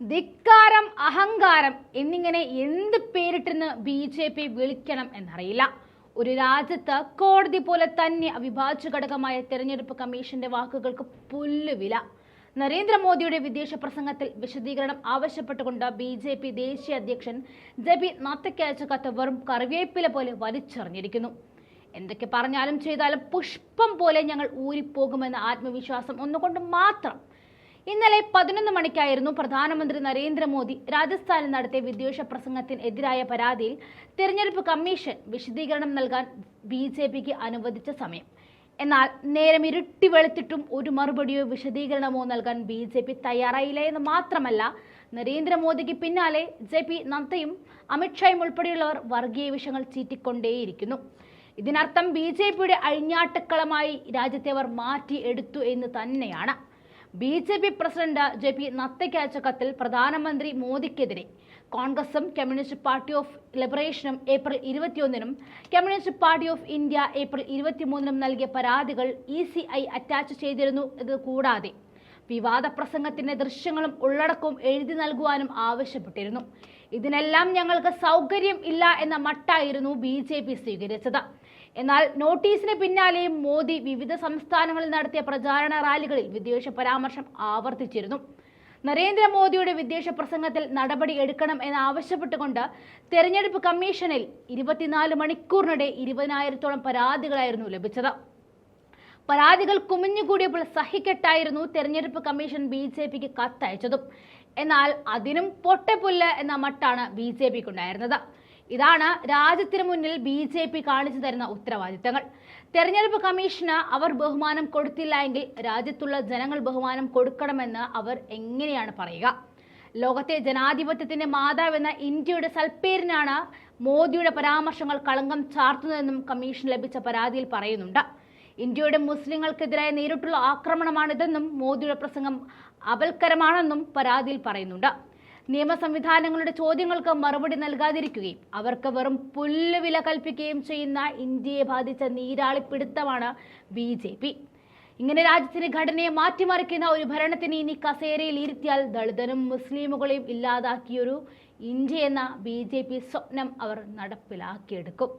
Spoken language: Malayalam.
ധിക്കാരം അഹങ്കാരം എന്നിങ്ങനെ എന്ത് പേരിട്ടെന്ന് ബി ജെ പി വിളിക്കണം എന്നറിയില്ല. ഒരു രാജ്യത്ത് കോടതി പോലെ തന്നെ അവിഭാജ്യ ഘടകമായ തെരഞ്ഞെടുപ്പ് കമ്മീഷന്റെ വാക്കുകൾക്ക് പുല്ലുവില. നരേന്ദ്രമോദിയുടെ വിദേശ പ്രസംഗത്തിൽ വിശദീകരണം ആവശ്യപ്പെട്ടുകൊണ്ട് ബി ജെ പി ദേശീയ അധ്യക്ഷൻ ജെ പി നത്തയ്ക്ക് അയച്ച കത്ത് വെറും കറിവേപ്പില പോലെ വലിച്ചെറിഞ്ഞിരിക്കുന്നു. എന്തൊക്കെ പറഞ്ഞാലും ചെയ്താലും പുഷ്പം പോലെ ഞങ്ങൾ ഊരിപ്പോകുമെന്ന ആത്മവിശ്വാസം ഒന്നുകൊണ്ട് മാത്രം ഇന്നലെ പതിനൊന്ന് മണിക്കായിരുന്നു പ്രധാനമന്ത്രി നരേന്ദ്രമോദി രാജസ്ഥാനിൽ നടത്തിയ വിദ്വേഷ പ്രസംഗത്തിനെതിരായ പരാതിയിൽ തിരഞ്ഞെടുപ്പ് കമ്മീഷൻ വിശദീകരണം നൽകാൻ ബി അനുവദിച്ച സമയം. എന്നാൽ നേരം ഇരുട്ടി വെളുത്തിട്ടും ഒരു മറുപടിയോ വിശദീകരണമോ നൽകാൻ ബി ജെ പി തയ്യാറായില്ല എന്ന് മാത്രമല്ല നരേന്ദ്രമോദിക്ക് പിന്നാലെ ജെ പി നദ്ദയും അമിത്ഷായും ഉൾപ്പെടെയുള്ളവർ വർഗീയ വിഷയങ്ങൾ ചീറ്റിക്കൊണ്ടേയിരിക്കുന്നു. ഇതിനർത്ഥം ബി ജെ പിയുടെ അഴിഞ്ഞാട്ടക്കളമായി രാജ്യത്തെ അവർ മാറ്റി എടുത്തു എന്ന് തന്നെയാണ്. B J P president J P നത്തയ്ക്ക് അയച്ച കത്തിൽ പ്രധാനമന്ത്രി മോദിക്കെതിരെ. കോൺഗ്രസും കമ്മ്യൂണിസ്റ്റ് പാർട്ടി ഓഫ് ലിബറേഷനും April ഇരുപത്തിയൊന്നിനും communist party of India April ഇരുപത്തിമൂന്നിനും നൽകിയ പരാതികൾ ഇ സി ഐ അറ്റാച്ച് ചെയ്തിരുന്നു ഇത് കൂടാതെ. വിവാദ പ്രസംഗത്തിന്റെ ദൃശ്യങ്ങളും ഉള്ളടക്കവും എഴുതി നൽകുവാനും ആവശ്യപ്പെട്ടിരുന്നു. ഇതിനെല്ലാം ഞങ്ങൾക്ക് സൗകര്യം ഇല്ല എന്ന മട്ടായിരുന്നു ബി സ്വീകരിച്ചത്. എന്നാൽ നോട്ടീസിന് പിന്നാലെ മോദി വിവിധ സംസ്ഥാനങ്ങളിൽ നടത്തിയ പ്രചാരണ റാലികളിൽ വിദ്വേഷ പരാമർശം ആവർത്തിച്ചിരുന്നു. നരേന്ദ്രമോദിയുടെ വിദ്വേഷ പ്രസംഗത്തിൽ നടപടി എടുക്കണം എന്ന് ആവശ്യപ്പെട്ടുകൊണ്ട് തെരഞ്ഞെടുപ്പ് കമ്മീഷനിൽ ഇരുപത്തിനാല് മണിക്കൂറിനിടെ ഇരുപതിനായിരത്തോളം പരാതികളായിരുന്നു ലഭിച്ചത്. പരാതികൾ കുമിഞ്ഞുകൂടിയപ്പോൾ സഹിക്കെട്ടായിരുന്നു തെരഞ്ഞെടുപ്പ് കമ്മീഷൻ ബി ജെ പിക്ക് കത്തയച്ചതും. എന്നാൽ അതിനും പൊട്ടപ്പുല്ല് എന്ന മട്ടാണ് ബി ജെ പിക്ക് ഉണ്ടായിരുന്നത് ഇതാണ് രാജ്യത്തിന് മുന്നിൽ ബി ജെ പി കാണിച്ചു തരുന്ന ഉത്തരവാദിത്തങ്ങൾ. തെരഞ്ഞെടുപ്പ് കമ്മീഷന് അവർ ബഹുമാനം കൊടുത്തില്ല എങ്കിൽ രാജ്യത്തുള്ള ജനങ്ങൾ ബഹുമാനം കൊടുക്കണമെന്ന് അവർ എങ്ങനെയാണ് പറയുക? ലോകത്തെ ജനാധിപത്യത്തിന്റെ മാതാവെന്ന ഇന്ത്യയുടെ സൽപ്പേരിനാണ് മോദിയുടെ പരാമർശങ്ങൾ കളങ്കം ചാർത്തുന്നതെന്നും കമ്മീഷൻ ലഭിച്ച പരാതിയിൽ പറയുന്നുണ്ട്. ഇന്ത്യയുടെ മുസ്ലിങ്ങൾക്കെതിരായ നേരിട്ടുള്ള ആക്രമണമാണിതെന്നും മോദിയുടെ പ്രസംഗം അപൽക്കരമാണെന്നും പരാതിയിൽ പറയുന്നുണ്ട്. നിയമ സംവിധാനങ്ങളുടെ ചോദ്യങ്ങൾക്ക് മറുപടി നൽകാതിരിക്കുകയും അവർക്ക് വെറും പുല്ല് വില കൽപ്പിക്കുകയും ചെയ്യുന്ന ഇന്ത്യയെ ബാധിച്ച നീരാളിപ്പിടുത്തമാണ് ബി ജെ പി. ഇങ്ങനെ രാജ്യത്തിന് ഘടനയെ മാറ്റിമറിക്കുന്ന ഒരു ഭരണത്തിന് ഇനി കസേരയിൽ ഇരുത്തിയാൽ ദളിതനും മുസ്ലിമുകളെയും ഇല്ലാതാക്കിയൊരു ഇന്ത്യ എന്ന ബി സ്വപ്നം അവർ നടപ്പിലാക്കിയെടുക്കും.